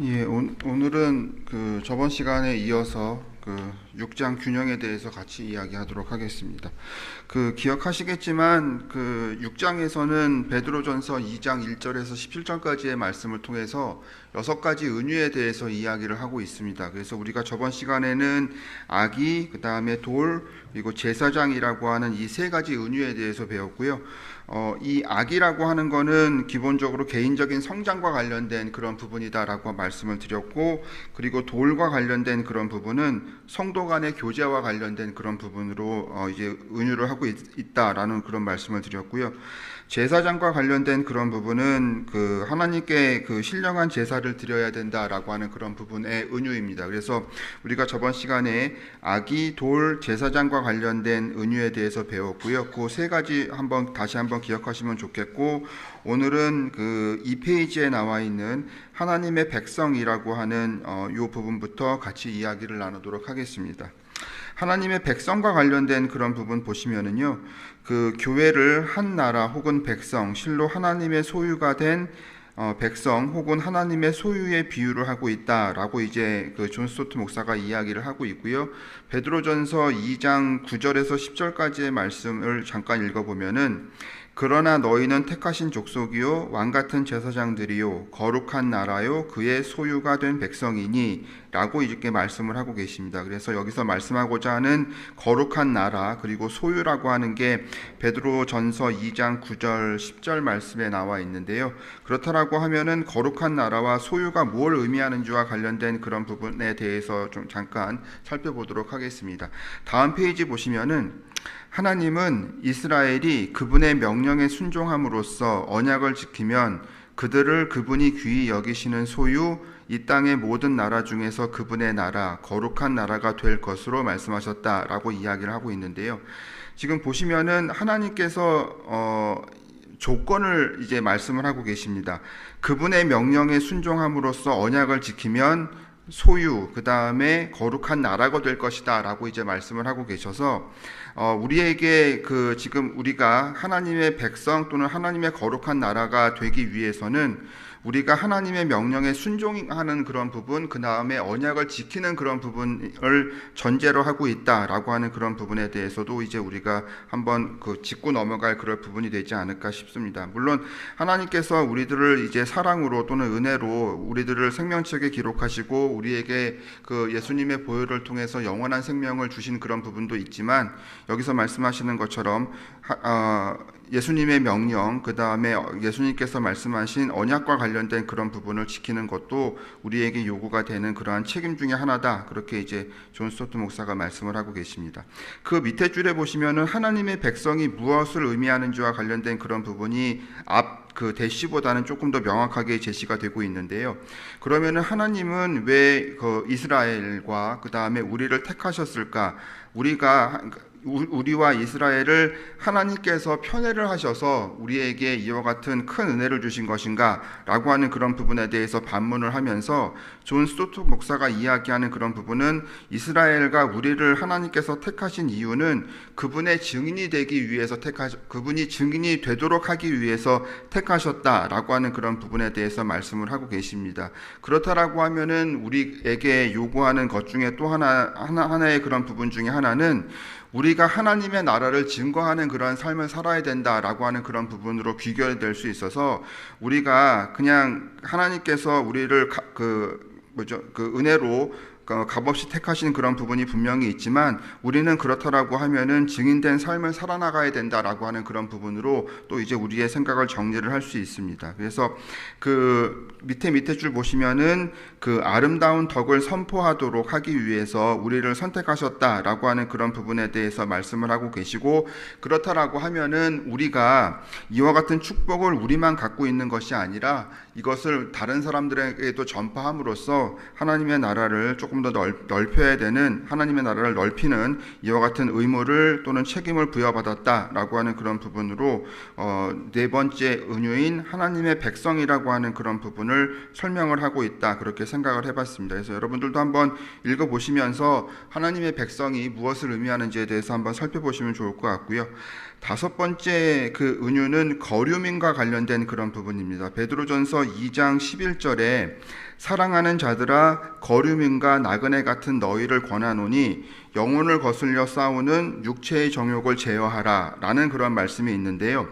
예, 오, 오늘은 그 저번 시간에 이어서 그 6장 균형에 대해서 같이 이야기하도록 하겠습니다. 그 기억하시겠지만 그 6장에서는 베드로전서 2장 1절에서 17절까지의 말씀을 통해서 여섯 가지 은유에 대해서 이야기를 하고 있습니다. 그래서 우리가 저번 시간에는 아기, 그 다음에 돌, 그리고 제사장이라고 하는 이 세 가지 은유에 대해서 배웠고요. 어, 이 악이라고 하는 거는 기본적으로 개인적인 성장과 관련된 그런 부분이다라고 말씀을 드렸고, 그리고 돌과 관련된 그런 부분은 성도 간의 교제와 관련된 그런 부분으로 어, 이제 은유를 하고 있, 다라는 그런 말씀을 드렸고요. 제사장과 관련된 그런 부분은 그 하나님께 그 신령한 제사를 드려야 된다라고 하는 그런 부분의 은유입니다. 그래서 우리가 저번 시간에 아기, 돌, 제사장과 관련된 은유에 대해서 배웠고요. 그 세 가지 한번 다시 한번 기억하시면 좋겠고 오늘은 그 이 페이지에 나와 있는 하나님의 백성이라고 하는 어, 이 부분부터 같이 이야기를 나누도록 하겠습니다. 하나님의 백성과 관련된 그런 부분 보시면은요, 그 교회를 한 나라 혹은 백성, 실로 하나님의 소유가 된 어, 백성 혹은 하나님의 소유의 비유를 하고 있다라고 이제 그 존 스토트 목사가 이야기를 하고 있고요. 베드로전서 2장 9절에서 10절까지의 말씀을 잠깐 읽어보면은 그러나 너희는 택하신 족속이요 왕 같은 제사장들이요 거룩한 나라요 그의 소유가 된 백성이니 라고 이렇게 말씀을 하고 계십니다. 그래서 여기서 말씀하고자 하는 거룩한 나라 그리고 소유라고 하는 게 베드로 전서 2장 9절 10절 말씀에 나와 있는데요. 그렇다라고 하면은 거룩한 나라와 소유가 뭘 의미하는지와 관련된 그런 부분에 대해서 좀 잠깐 살펴보도록 하겠습니다. 다음 페이지 보시면은 하나님은 이스라엘이 그분의 명령에 순종함으로써 언약을 지키면 그들을 그분이 귀히 여기시는 소유 이 땅의 모든 나라 중에서 그분의 나라 거룩한 나라가 될 것으로 말씀하셨다라고 이야기를 하고 있는데요. 지금 보시면은 하나님께서 어 조건을 이제 말씀을 하고 계십니다. 그분의 명령에 순종함으로써 언약을 지키면 소유, 그 다음에 거룩한 나라가 될 것이다 라고 이제 말씀을 하고 계셔서, 어, 우리에게 그 지금 우리가 하나님의 백성 또는 하나님의 거룩한 나라가 되기 위해서는 우리가 하나님의 명령에 순종하는 그런 부분, 그 다음에 언약을 지키는 그런 부분을 전제로 하고 있다라고 하는 그런 부분에 대해서도 이제 우리가 한번 그 짚고 넘어갈 그럴 부분이 되지 않을까 싶습니다. 물론 하나님께서 우리들을 이제 사랑으로 또는 은혜로 우리들을 생명책에 기록하시고 우리에게 그 예수님의 보혈을 통해서 영원한 생명을 주신 그런 부분도 있지만 여기서 말씀하시는 것처럼 어, 예수님의 명령, 그 다음에 예수님께서 말씀하신 언약과 관련된 그런 부분을 지키는 것도 우리에게 요구가 되는 그러한 책임 중의 하나다. 그렇게 이제 존 스토트 목사가 말씀을 하고 계십니다. 그 밑에 줄에 보시면은 하나님의 백성이 무엇을 의미하는지와 관련된 그런 부분이 앞 그 대시보다는 조금 더 명확하게 제시가 되고 있는데요. 그러면은 하나님은 왜 그 이스라엘과 그 다음에 우리를 택하셨을까? 우리가 우리와 이스라엘을 하나님께서 편애를 하셔서 우리에게 이와 같은 큰 은혜를 주신 것인가 라고 하는 그런 부분에 대해서 반문을 하면서 존 스토트 목사가 이야기하는 그런 부분은 이스라엘과 우리를 하나님께서 택하신 이유는 그분의 증인이 되기 위해서 택하 그분이 증인이 되도록 하기 위해서 택하셨다라고 하는 그런 부분에 대해서 말씀을 하고 계십니다. 그렇다라고 하면은 우리에게 요구하는 것 중에 또 하나 하나 하나의 그런 부분 중에 하나는 우리가 하나님의 나라를 증거하는 그러한 삶을 살아야 된다라고 하는 그런 부분으로 귀결될 수 있어서 우리가 그냥 하나님께서 우리를 그 뭐죠 그 은혜로 그 값없이 택하신 그런 부분이 분명히 있지만 우리는 그렇다라고 하면은 증인된 삶을 살아나가야 된다라고 하는 그런 부분으로 또 이제 우리의 생각을 정리를 할 수 있습니다. 그래서 그 밑에 밑에 줄 보시면은 그 아름다운 덕을 선포하도록 하기 위해서 우리를 선택하셨다라고 하는 그런 부분에 대해서 말씀을 하고 계시고 그렇다라고 하면은 우리가 이와 같은 축복을 우리만 갖고 있는 것이 아니라 이것을 다른 사람들에게도 전파함으로써 하나님의 나라를 조금 더 넓, 혀야 되는 하나님의 나라를 넓히는 이와 같은 의무를 또는 책임을 부여받았다라고 하는 그런 부분으로 어, 네 번째 은유인 하나님의 백성이라고 하는 그런 부분을 설명을 하고 있다 그렇게 생각을 해봤습니다. 그래서 여러분들도 한번 읽어보시면서 하나님의 백성이 무엇을 의미하는지에 대해서 한번 살펴보시면 좋을 것 같고요. 다섯 번째 그 은유는 거류민과 관련된 그런 부분입니다. 베드로전서 2장 11절에 사랑하는 자들아 거류민과 나그네 같은 너희를 권하노니 영혼을 거슬려 싸우는 육체의 정욕을 제어하라라는 그런 말씀이 있는데요.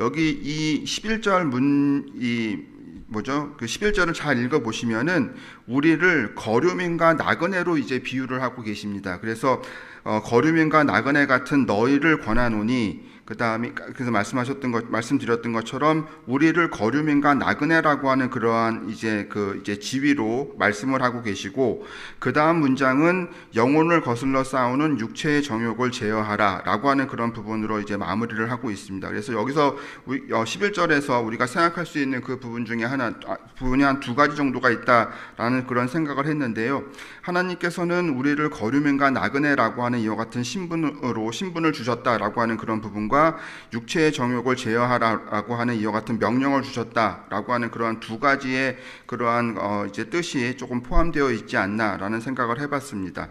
여기 이 11절 문 이 뭐죠? 그 11절을 잘 읽어 보시면은 우리를 거류민과 나그네로 이제 비유를 하고 계십니다. 그래서 어, 거류민과 나그네 같은 너희를 권하노니 그 다음에 그래서 말씀하셨던 것 말씀드렸던 것처럼 우리를 거류민과 나그네라고 하는 그러한 이제 그 이제 지위로 말씀을 하고 계시고 그 다음 문장은 영혼을 거슬러 싸우는 육체의 정욕을 제어하라라고 하는 그런 부분으로 이제 마무리를 하고 있습니다. 그래서 여기서 11절에서 우리가 생각할 수 있는 그 부분 중에 하나 아, 부분이 한 두 가지 정도가 있다라는 그런 생각을 했는데요. 하나님께서는 우리를 거류민과 나그네라고 하는 이와 같은 신분으로 신분을 주셨다라고 하는 그런 부분과 육체의 정욕을 제어하라고 하는 이와 같은 명령을 주셨다라고 하는 그러한 두 가지의 그러한 어 이제 뜻이 조금 포함되어 있지 않나라는 생각을 해봤습니다.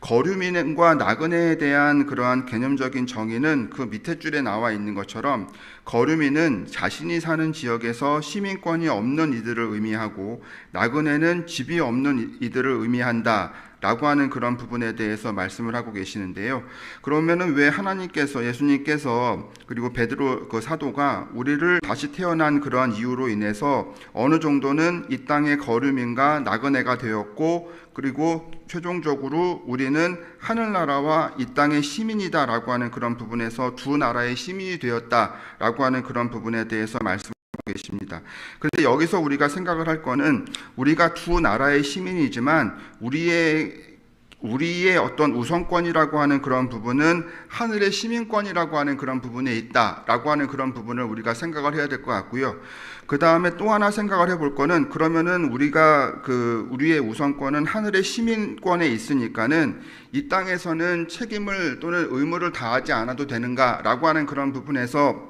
거류민과 나그네에 대한 그러한 개념적인 정의는 그 밑에 줄에 나와 있는 것처럼 거류민은 자신이 사는 지역에서 시민권이 없는 이들을 의미하고 나그네는 집이 없는 이들을 의미한다. 라고 하는 그런 부분에 대해서 말씀을 하고 계시는데요. 그러면은 왜 하나님께서 예수님께서 그리고 베드로 그 사도가 우리를 다시 태어난 그러한 이유로 인해서 어느 정도는 이 땅의 거류민과 나그네가 되었고 그리고 최종적으로 우리는 하늘나라와 이 땅의 시민이다라고 하는 그런 부분에서 두 나라의 시민이 되었다라고 하는 그런 부분에 대해서 말씀 계십니다. 그런데 여기서 우리가 생각을 할 거는 우리가 두 나라의 시민이지만 우리의 우리의 어떤 우선권이라고 하는 그런 부분은 하늘의 시민권이라고 하는 그런 부분에 있다라고 하는 그런 부분을 우리가 생각을 해야 될 것 같고요. 그 다음에 또 하나 생각을 해볼 거는 그러면은 우리가 그 우리의 우선권은 하늘의 시민권에 있으니까는 이 땅에서는 책임을 또는 의무를 다하지 않아도 되는가라고 하는 그런 부분에서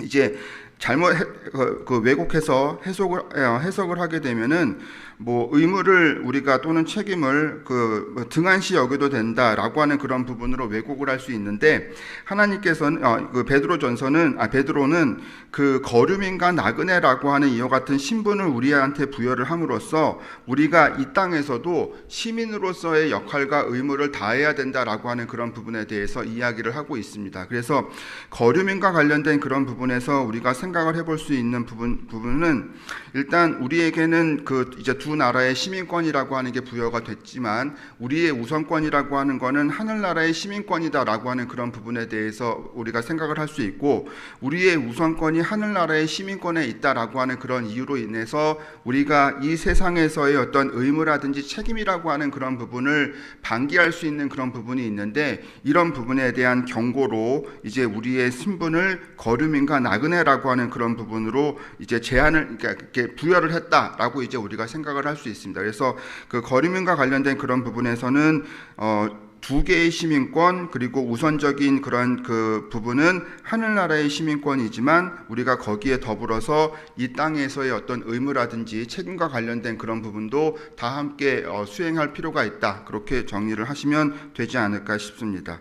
이제 잘못 그, 그 왜곡해서 해석을 어, 해석을 하게 되면은 뭐 의무를 우리가 또는 책임을 그뭐 등한시 여겨도 된다라고 하는 그런 부분으로 왜곡을 할 수 있는데 하나님께서는 어, 그 베드로 전서는 아 베드로는 그 거류민과 나그네라고 하는 이와 같은 신분을 우리한테 부여를 함으로써 우리가 이 땅에서도 시민으로서의 역할과 의무를 다해야 된다라고 하는 그런 부분에 대해서 이야기를 하고 있습니다. 그래서 거류민과 관련된 그런 부분에서 우리가 생각을 해볼 수 있는 부분 부분은 일단 우리에게는 그 이제 두 나라의 시민권이라고 하는 게 부여가 됐지만 우리의 우선권이라고 하는 거는 하늘나라의 시민권이다라고 하는 그런 부분에 대해서 우리가 생각을 할 수 있고 우리의 우선권이 하늘나라의 시민권에 있다라고 하는 그런 이유로 인해서 우리가 이 세상에서의 어떤 의무라든지 책임이라고 하는 그런 부분을 방기할 수 있는 그런 부분이 있는데 이런 부분에 대한 경고로 이제 우리의 신분을 거류민과 나그네라고 하는 그런 부분으로 이제 제한을 그러니까 이렇게 부여를 했다라고 이제 우리가 생각을 할 수 있습니다. 그래서 그 거류민과 관련된 그런 부분에서는 어, 두 개의 시민권 그리고 우선적인 그런 그 부분은 하늘나라의 시민권이지만 우리가 거기에 더불어서 이 땅에서의 어떤 의무라든지 책임과 관련된 그런 부분도 다 함께 어, 수행할 필요가 있다 그렇게 정리를 하시면 되지 않을까 싶습니다.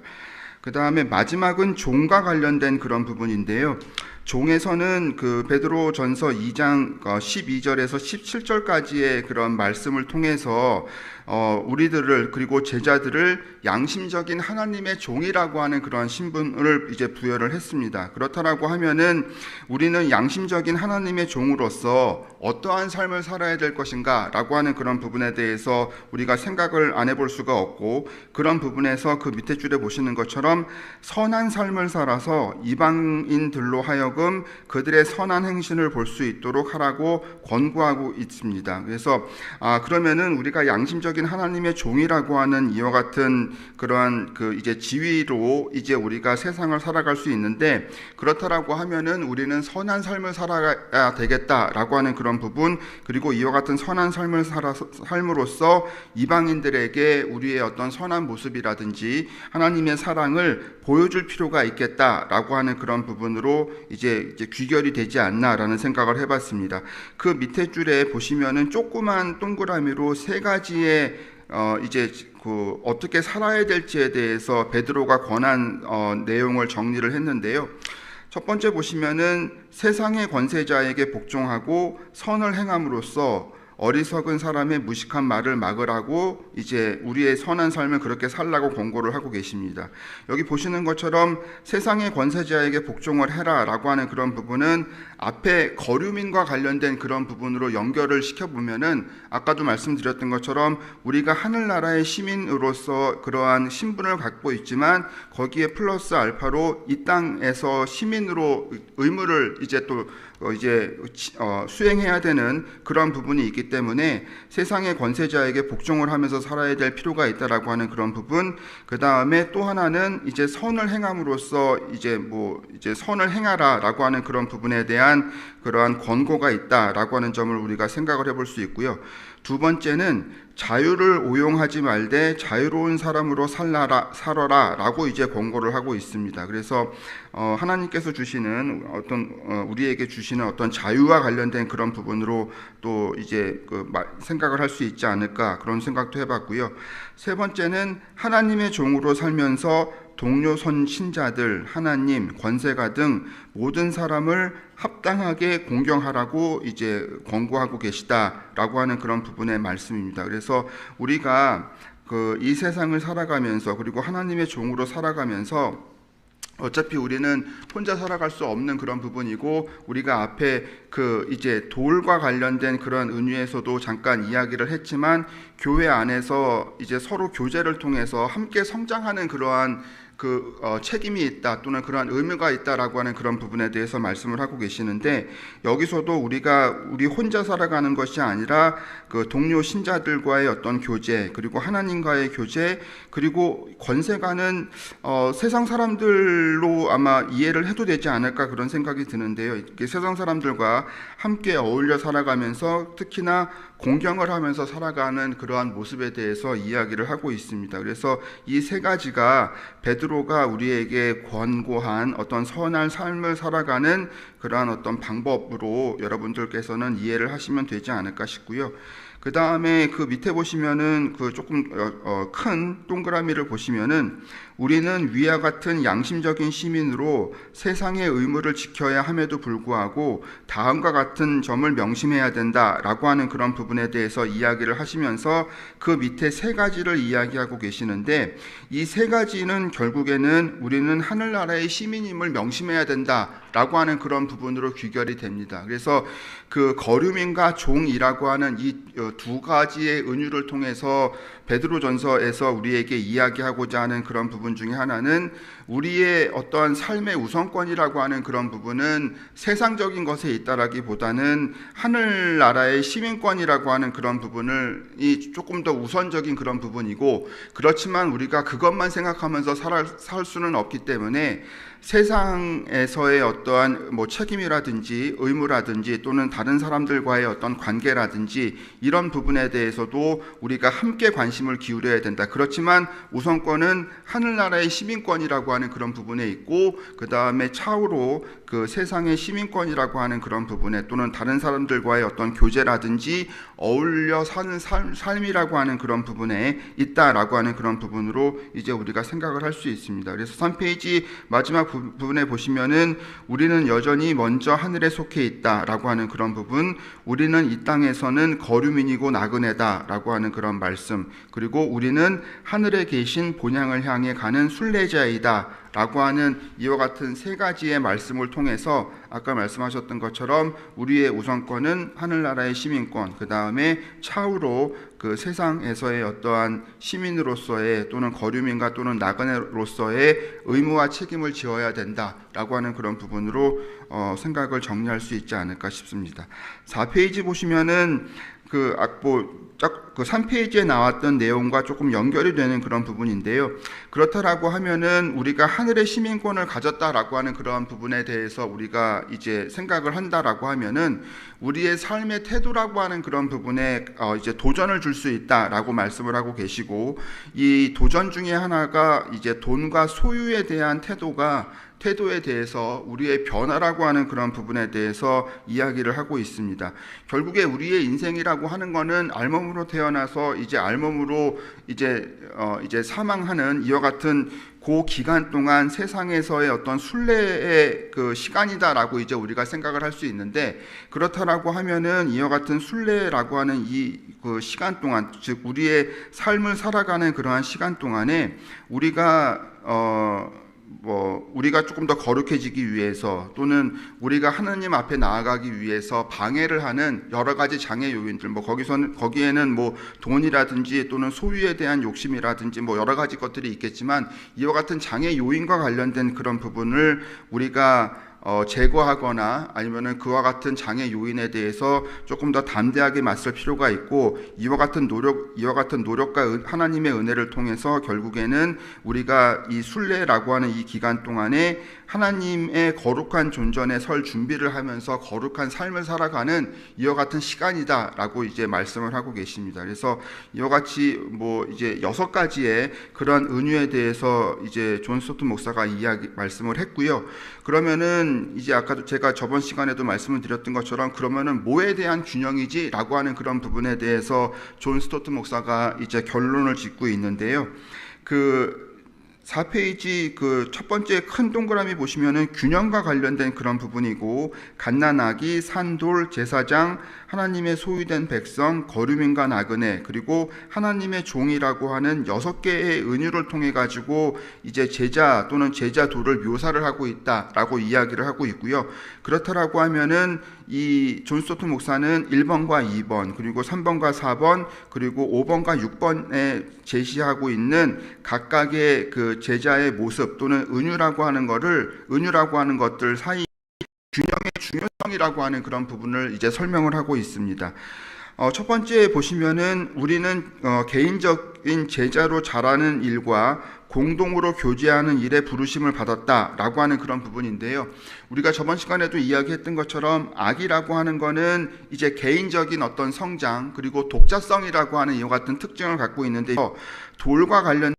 그 다음에 마지막은 종과 관련된 그런 부분인데요. 종에서는 그 베드로 전서 2장 12절에서 어, 17절까지의 그런 말씀을 통해서 어, 우리들을 그리고 제자들을 양심적인 하나님의 종이라고 하는 그런 신분을 이제 부여를 했습니다. 그렇다라고 하면은 우리는 양심적인 하나님의 종으로서 어떠한 삶을 살아야 될 것인가라고 하는 그런 부분에 대해서 우리가 생각을 안 해볼 수가 없고 그런 부분에서 그 밑에 줄에 보시는 것처럼 선한 삶을 살아서 이방인들로 하여금 그들의 선한 행실을 볼 수 있도록 하라고 권고하고 있습니다. 그래서 아 그러면은 우리가 양심적인 전적인 하나님의 종이라고 하는 이와 같은 그러한 그 이제 지위로 이제 우리가 세상을 살아갈 수 있는데 그렇다라고 하면은 우리는 선한 삶을 살아야 되겠다라고 하는 그런 부분 그리고 이와 같은 선한 삶을 살아 삶으로써 이방인들에게 우리의 어떤 선한 모습이라든지 하나님의 사랑을 보여줄 필요가 있겠다라고 하는 그런 부분으로 이제, 이제 귀결이 되지 않나라는 생각을 해봤습니다. 그 밑에 줄에 보시면은 조그만 동그라미로 세 가지의 어 이제 그 어떻게 살아야 될지에 대해서 베드로가 권한 어 내용을 정리를 했는데요. 첫 번째 보시면은 세상의 권세자에게 복종하고 선을 행함으로써 어리석은 사람의 무식한 말을 막으라고 이제 우리의 선한 삶을 그렇게 살라고 권고를 하고 계십니다. 여기 보시는 것처럼 세상의 권세자에게 복종을 해라라고 하는 그런 부분은 앞에 거류민과 관련된 그런 부분으로 연결을 시켜 보면은 아까도 말씀드렸던 것처럼 우리가 하늘나라의 시민으로서 그러한 신분을 갖고 있지만 거기에 플러스 알파로 이 땅에서 시민으로 의무를 이제 또 어, 이제 어, 수행해야 되는 그런 부분이 있기 때문에 세상의 권세자에게 복종을 하면서 살아야 될 필요가 있다라고 하는 그런 부분. 그 다음에 또 하나는 이제 선을 행함으로써 이제 뭐 이제 선을 행하라라고 하는 그런 부분에 대한 그러한 권고가 있다라고 하는 점을 우리가 생각을 해볼 수 있고요. 두 번째는 자유를 오용하지 말되 자유로운 사람으로 살라라 살아라 라고 이제 권고를 하고 있습니다. 그래서 어, 하나님께서 주시는 어떤 어, 우리에게 주시는 어떤 자유와 관련된 그런 부분으로 또 이제 그 생각을 할 수 있지 않을까 그런 생각도 해봤고요. 세 번째는 하나님의 종으로 살면서 동료 선신자들, 하나님, 권세가 등 모든 사람을 합당하게 공경하라고 이제 권고하고 계시다라고 하는 그런 부분의 말씀입니다. 그래서 우리가 그 이 세상을 살아가면서 그리고 하나님의 종으로 살아가면서 어차피 우리는 혼자 살아갈 수 없는 그런 부분이고 우리가 앞에 그 이제 돌과 관련된 그런 은유에서도 잠깐 이야기를 했지만 교회 안에서 이제 서로 교제를 통해서 함께 성장하는 그러한 그 어, 책임이 있다 또는 그러한 의무가 있다라고 하는 그런 부분에 대해서 말씀을 하고 계시는데 여기서도 우리가 우리 혼자 살아가는 것이 아니라 그 동료 신자들과의 어떤 교제 그리고 하나님과의 교제 그리고 권세가는 어, 세상 사람들로 아마 이해를 해도 되지 않을까 그런 생각이 드는데요. 세상 사람들과 함께 어울려 살아가면서 특히나 공경을 하면서 살아가는 그러한 모습에 대해서 이야기를 하고 있습니다. 그래서 이 세 가지가 베드로가 우리에게 권고한 어떤 선한 삶을 살아가는 그러한 어떤 방법으로 여러분들께서는 이해를 하시면 되지 않을까 싶고요. 그 다음에 그 밑에 보시면은 그 조금 어, 어, 큰 동그라미를 보시면은 우리는 위와 같은 양심적인 시민으로 세상의 의무를 지켜야 함에도 불구하고 다음과 같은 점을 명심해야 된다라고 하는 그런 부분에 대해서 이야기를 하시면서 그 밑에 세 가지를 이야기하고 계시는데 이 세 가지는 결국에는 우리는 하늘나라의 시민임을 명심해야 된다라고 하는 그런 부분으로 귀결이 됩니다. 그래서 그 거류민과 종이라고 하는 이두 어, 가지의 은유를 통해서 베드로전서에서 우리에게 이야기하고자 하는 그런 부분 중에 하나는 우리의 어떠한 삶의 우선권이라고 하는 그런 부분은 세상적인 것에 있다라기보다는 하늘나라의 시민권이라고 하는 그런 부분을 이 조금 더 우선적인 그런 부분이고 그렇지만 우리가 그것만 생각하면서 살, 살 수는 없기 때문에 세상에서의 어떠한 뭐 책임이라든지 의무라든지 또는 다른 사람들과의 어떤 관계라든지 이런 부분에 대해서도 우리가 함께 관심을 기울여야 된다. 그렇지만 우선권은 하늘나라의 시민권이라고 하는 그런 부분에 있고 그 다음에 차후로 그 세상의 시민권이라고 하는 그런 부분에 또는 다른 사람들과의 어떤 교제라든지 어울려 사는 삶, 삶이라고 하는 그런 부분에 있다라고 하는 그런 부분으로 이제 우리가 생각을 할 수 있습니다. 그래서 3페이지 마지막 부분에 보시면은 우리는 여전히 먼저 하늘에 속해 있다라고 하는 그런 부분, 우리는 이 땅에서는 거류민이고 나그네다라고 하는 그런 말씀, 그리고 우리는 하늘에 계신 본향을 향해 가는 순례자이다. 라고 하는 이와 같은 세 가지의 말씀을 통해서 아까 말씀하셨던 것처럼 우리의 우선권은 하늘나라의 시민권, 그 다음에 차후로 그 세상에서의 어떠한 시민으로서의 또는 거류민과 또는 나그네로서의 의무와 책임을 지어야 된다라고 하는 그런 부분으로 어, 생각을 정리할 수 있지 않을까 싶습니다. 4페이지 보시면은 그 악보 그 3페이지에 나왔던 내용과 조금 연결이 되는 그런 부분인데요. 그렇다라고 하면은 우리가 하늘의 시민권을 가졌다라고 하는 그런 부분에 대해서 우리가 이제 생각을 한다라고 하면은 우리의 삶의 태도라고 하는 그런 부분에 어 이제 도전을 줄 수 있다라고 말씀을 하고 계시고 이 도전 중에 하나가 이제 돈과 소유에 대한 태도가 태도에 대해서 우리의 변화라고 하는 그런 부분에 대해서 이야기를 하고 있습니다. 결국에 우리의 인생이라고 하는 거는 알몸으로 태어나서 이제 알몸으로 이제 어 이제 사망하는 이와 같은 그 기간 동안 세상에서의 어떤 순례의 그 시간이다라고 이제 우리가 생각을 할 수 있는데 그렇다라고 하면은 이와 같은 순례라고 하는 이 그 시간 동안 즉 우리의 삶을 살아가는 그러한 시간 동안에 우리가 어 뭐 우리가 조금 더 거룩해지기 위해서 또는 우리가 하나님 앞에 나아가기 위해서 방해를 하는 여러 가지 장애 요인들 뭐 거기서는 거기에는 뭐 돈이라든지 또는 소유에 대한 욕심이라든지 뭐 여러 가지 것들이 있겠지만 이와 같은 장애 요인과 관련된 그런 부분을 우리가 어, 제거하거나 아니면은 그와 같은 장애 요인에 대해서 조금 더 담대하게 맞설 필요가 있고 이와 같은 노력 이와 같은 노력과 은- 하나님의 은혜를 통해서 결국에는 우리가 이 순례라고 하는 이 기간 동안에 하나님의 거룩한 존전에 설 준비를 하면서 거룩한 삶을 살아가는 이와 같은 시간이다라고 이제 말씀을 하고 계십니다. 그래서 이와 같이 뭐 이제 여섯 가지의 그런 은유에 대해서 이제 존 스토트 목사가 이야기 말씀을 했고요. 그러면은 이제 아까도 제가 저번 시간에도 말씀을 드렸던 것처럼 그러면은 뭐에 대한 균형이지라고 하는 그런 부분에 대해서 존 스토트 목사가 이제 결론을 짓고 있는데요. 그 4페이지 그 첫 번째 큰 동그라미 보시면은 균형과 관련된 그런 부분이고 갓난아기, 산돌, 제사장, 하나님의 소유된 백성, 거류민과 나그네 그리고 하나님의 종이라고 하는 여섯 개의 은유를 통해 가지고 이제 제자 또는 제자도를 묘사를 하고 있다라고 이야기를 하고 있고요. 그렇다라고 하면은 이 존 스토트 목사는 1번과 2번 그리고 3번과 4번 그리고 5번과 6번에 제시하고 있는 각각의 그 제자의 모습 또는 은유라고 하는 거를 은유라고 하는 것들 사이 균형의 중요성이라고 하는 그런 부분을 이제 설명을 하고 있습니다. 어, 첫 번째 보시면은 우리는 어, 개인적인 제자로 자라는 일과 공동으로 교제하는 일에 부르심을 받았다라고 하는 그런 부분인데요. 우리가 저번 시간에도 이야기했던 것처럼 악이라고 하는 거는 이제 개인적인 어떤 성장 그리고 독자성이라고 하는 이와 같은 특징을 갖고 있는데 돌과 관련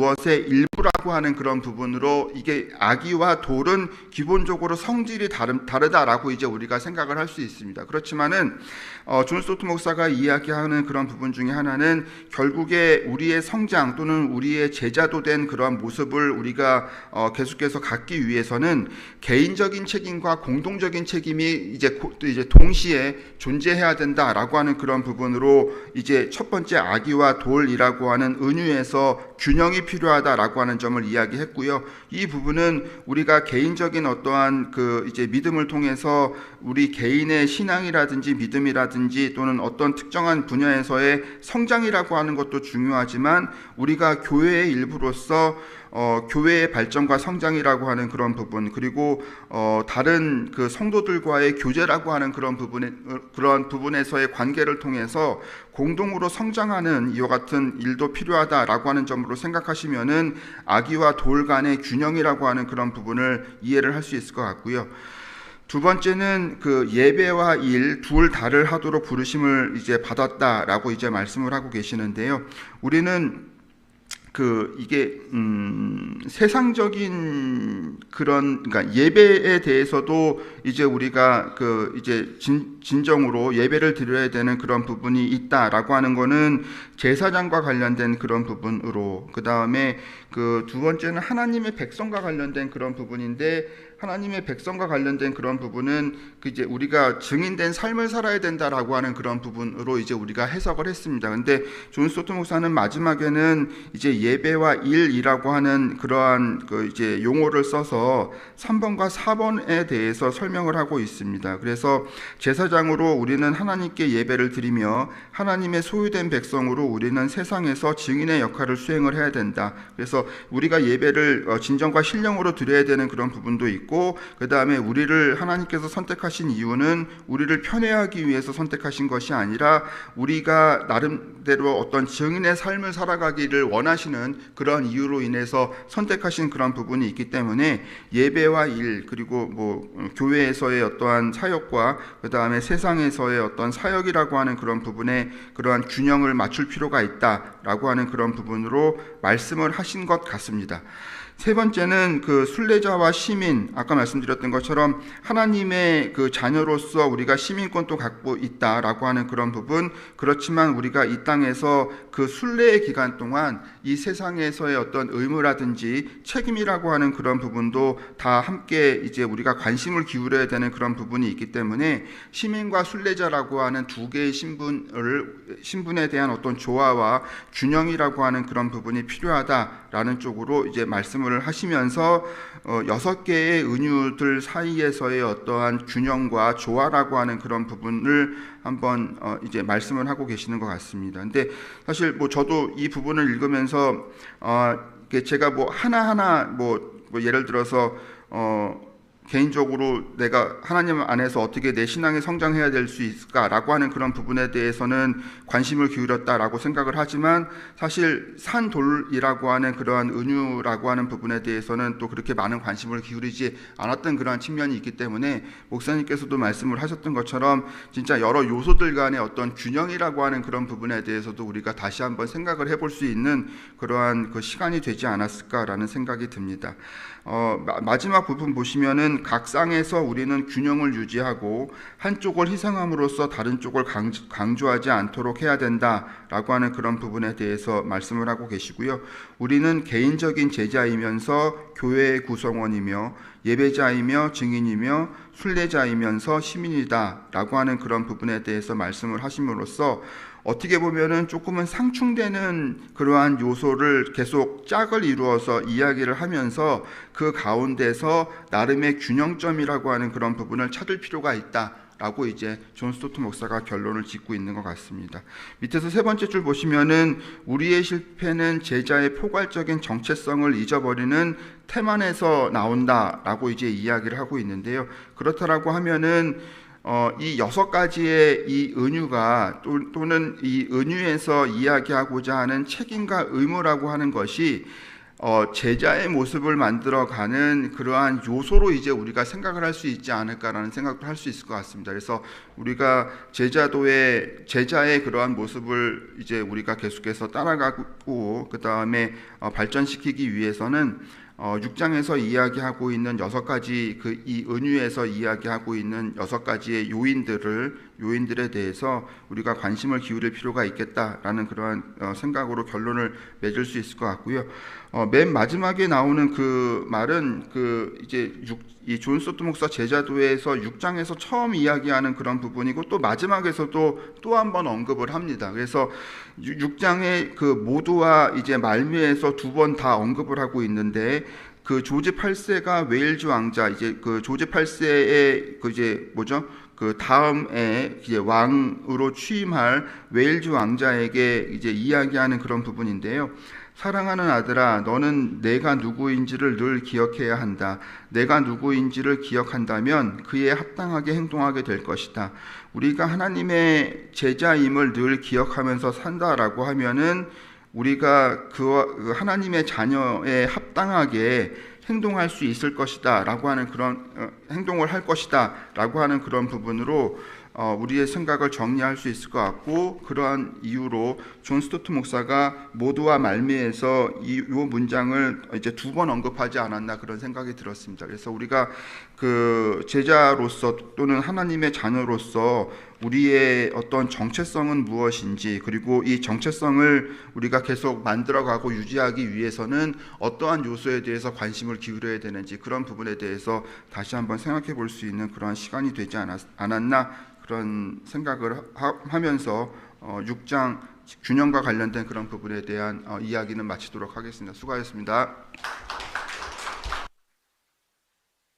무엇의 일부라고 하는 그런 부분으로 이게 아기와 돌은 기본적으로 성질이 다름, 다르다라고 이제 우리가 생각을 할 수 있습니다. 그렇지만은 어, 존 스토트 목사가 이야기하는 그런 부분 중에 하나는 결국에 우리의 성장 또는 우리의 제자도 된 그러한 모습을 우리가 어, 계속해서 갖기 위해서는 개인적인 책임과 공동적인 책임이 이제 고- 이제 동시에 존재해야 된다라고 하는 그런 부분으로 이제 첫 번째 아기와 돌이라고 하는 은유에서 균형이 필요하다라고 하는 점을 이야기했고요. 이 부분은 우리가 개인적인 어떠한 그 이제 믿음을 통해서 우리 개인의 신앙이라든지 믿음이라든지 또는 어떤 특정한 분야에서의 성장이라고 하는 것도 중요하지만 우리가 교회의 일부로서 어, 교회의 발전과 성장이라고 하는 그런 부분 그리고 어, 다른 그 성도들과의 교제라고 하는 그런 부분에 어, 그런 부분에서의 관계를 통해서 공동으로 성장하는 이와 같은 일도 필요하다라고 하는 점으로 생각하시면은 아기와 돌 간의 균형이라고 하는 그런 부분을 이해를 할 수 있을 것 같고요. 두 번째는 그 예배와 일 둘 다를 하도록 부르심을 이제 받았다라고 이제 말씀을 하고 계시는데요. 우리는 그 이게 음 세상적인 그런 그러니까 예배에 대해서도 이제 우리가 그 이제 진, 진정으로 예배를 드려야 되는 그런 부분이 있다라고 하는 거는 제사장과 관련된 그런 부분으로 그 다음에 그 두 번째는 하나님의 백성과 관련된 그런 부분인데 하나님의 백성과 관련된 그런 부분은 그 이제 우리가 증인된 삶을 살아야 된다라고 하는 그런 부분으로 이제 우리가 해석을 했습니다. 근데 존 스토트 목사는 마지막에는 이제 예배와 일이라고 하는 그러한 그 이제 용어를 써서 3번과 4번에 대해서 설명을 하고 있습니다. 그래서 제사장으로 우리는 하나님께 예배를 드리며 하나님의 소유된 백성으로 우리는 세상에서 증인의 역할을 수행을 해야 된다. 그래서 우리가 예배를 어, 진정과 신령으로 드려야 되는 그런 부분도 있고 있고 그 다음에 우리를 하나님께서 선택하신 이유는 우리를 편애하기 위해서 선택하신 것이 아니라 우리가 나름대로 어떤 증인의 삶을 살아가기를 원하시는 그런 이유로 인해서 선택하신 그런 부분이 있기 때문에 예배와 일 그리고 뭐 어, 교회에서의 어떠한 사역과 그 다음에 세상에서의 어떤 사역이라고 하는 그런 부분에 그러한 균형을 맞출 필요가 있다라고 하는 그런 부분으로 말씀을 하신 것 같습니다. 세 번째는 그 순례자와 시민 아까 말씀드렸던 것처럼 하나님의 그 자녀로서 우리가 시민권도 갖고 있다라고 하는 그런 부분 그렇지만 우리가 이 땅에서 그 순례의 기간 동안 이 세상에서의 어떤 의무라든지 책임이라고 하는 그런 부분도 다 함께 이제 우리가 관심을 기울여야 되는 그런 부분이 있기 때문에 시민과 순례자라고 하는 두 개의 신분을 신분에 대한 어떤 조화와 균형이라고 하는 그런 부분이 필요하다라는 쪽으로 이제 말씀을 하시면서 어, 여섯 개의 은유들 사이에서의 어떠한 균형과 조화라고 하는 그런 부분을 한번 어, 이제 말씀을 하고 계시는 것 같습니다. 근데 사실 뭐 저도 이 부분을 읽으면서 어, 제가 뭐 하나 하나 뭐, 뭐 예를 들어서 어, 개인적으로 내가 하나님 안에서 어떻게 내 신앙이 성장해야 될 수 있을까라고 하는 그런 부분에 대해서는 관심을 기울였다라고 생각을 하지만 사실 산돌이라고 하는 그러한 은유라고 하는 부분에 대해서는 또 그렇게 많은 관심을 기울이지 않았던 그러한 측면이 있기 때문에 목사님께서도 말씀을 하셨던 것처럼 진짜 여러 요소들 간의 어떤 균형이라고 하는 그런 부분에 대해서도 우리가 다시 한번 생각을 해볼 수 있는 그러한 그 시간이 되지 않았을까라는 생각이 듭니다. 어, 마- 마지막 부분 보시면은 각 쌍에서 우리는 균형을 유지하고 한쪽을 희생함으로써 다른 쪽을 강조, 강조 하지 않도록 해야 된다라고 하는 그런 부분에 대해서 말씀을 하고 계시고요. 우리는 개인적인 제자이면서 교회의 구성원이며 예배자이며 증인이며 순례자이면서 시민이다라고 하는 그런 부분에 대해서 말씀을 하심으로써 어떻게 보면은 조금은 상충되는 그러한 요소를 계속 짝을 이루어서 이야기를 하면서 그 가운데서 나름의 균형점이라고 하는 그런 부분을 찾을 필요가 있다. 라고 이제 존 스토트 목사가 결론을 짓고 있는 것 같습니다. 밑에서 세 번째 줄 보시면은 우리의 실패는 제자의 포괄적인 정체성을 잊어버리는 태만에서 나온다라고 이제 이야기를 하고 있는데요. 그렇다라고 하면은 어, 이 여섯 가지의 이 은유가 또, 또는 이 은유에서 이야기하고자 하는 책임과 의무라고 하는 것이 어, 제자의 모습을 만들어가는 그러한 요소로 이제 우리가 생각을 할 수 있지 않을까라는 생각도 할 수 있을 것 같습니다. 그래서 우리가 제자도의 제자의 그러한 모습을 이제 우리가 계속해서 따라가고 그 다음에 어, 발전시키기 위해서는 어, 6장에서 이야기하고 있는 여섯 가지 그 이 은유에서 이야기하고 있는 여섯 가지의 요인들을 요인들에 대해서 우리가 관심을 기울일 필요가 있겠다라는 그러한 어, 생각으로 결론을 맺을 수 있을 것 같고요. 어, 맨 마지막에 나오는 그 말은 그 이제 이존 소트 목사 제자도에서 6장에서 처음 이야기하는 그런 부분이고 또 마지막에서도 또 한 번 언급을 합니다. 그래서 6장의 그 모두와 이제 말미에서 두 번 다 언급을 하고 있는데 그 조지 8세가 웨일즈 왕자 이제 그 조지 8세의 그 이제 뭐죠? 그 다음에 이제 왕으로 취임할 웨일즈 왕자에게 이제 이야기하는 그런 부분인데요. 사랑하는 아들아, 너는 내가 누구인지를 늘 기억해야 한다. 내가 누구인지를 기억한다면 그에 합당하게 행동하게 될 것이다. 우리가 하나님의 제자임을 늘 기억하면서 산다라고 하면은 우리가 그 하나님의 자녀에 합당하게 행동할 수 있을 것이다라고 하는 그런 어, 행동을 할 것이다라고 하는 그런 부분으로 어, 우리의 생각을 정리할 수 있을 것 같고 그러한 이유로 존 스토트 목사가 모두와 말미에서 이요 문장을 이제 두 번 언급하지 않았나 그런 생각이 들었습니다. 그래서 우리가 그 제자로서 또는 하나님의 자녀로서 우리의 어떤 정체성은 무엇인지 그리고 이 정체성을 우리가 계속 만들어가고 유지하기 위해서는 어떠한 요소에 대해서 관심을 기울여야 되는지 그런 부분에 대해서 다시 한번 생각해 볼 수 있는 그러한 시간이 되지 않았, 않았나 그런 생각을 하, 면서 어, 6장 균형과 관련된 그런 부분에 대한 어, 이야기는 마치도록 하겠습니다. 수고하셨습니다.